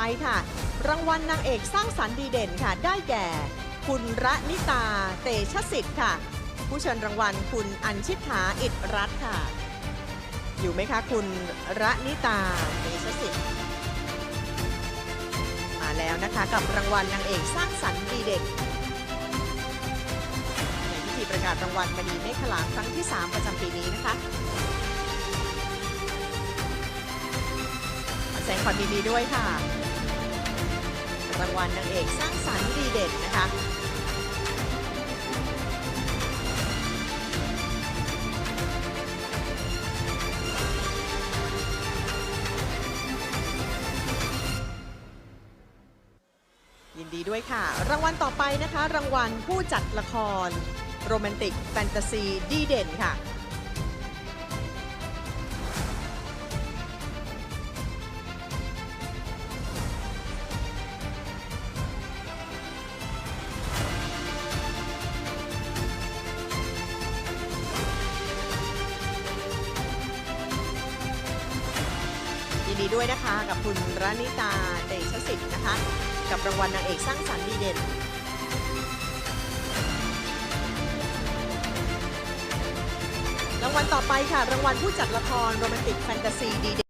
ไปค่ะ รางวัลนางเอกสร้างสรรค์ดีเด่นค่ะ ได้แก่ คุณระนิตาเตชะสิทธิ์ค่ะ ผู้เชิญรางวัลคุณอัญชิตาอิทรัตค่ะ อยู่ไหมคะคุณระนิตาเตชะสิทธิ์มาแล้วนะคะกับรางวัลนางเอกสร้างสรรค์ดีเด่นในพิธีประกาศรางวัลมณีเมฆลาครั้งที่ 3 ประจำปีนี้นะคะแสดงความดีด้วยค่ะ รางวัลนางเอกสร้างสรรค์ดีเด่นนะคะยินดีด้วยค่ะ รางวัลต่อไปนะคะ รางวัลผู้จัดละคร โรแมนติกแฟนตาซีดีเด่นค่ะ ดีด้วยนะคะกับคุณรานิตาเดชสิทธิ์นะคะ กับรางวัลนางเอกสร้างสรรค์ดีเด่นรางวัลต่อไปค่ะ รางวัลผู้จัดละครโรแมนติกแฟนตาซีดีเด่น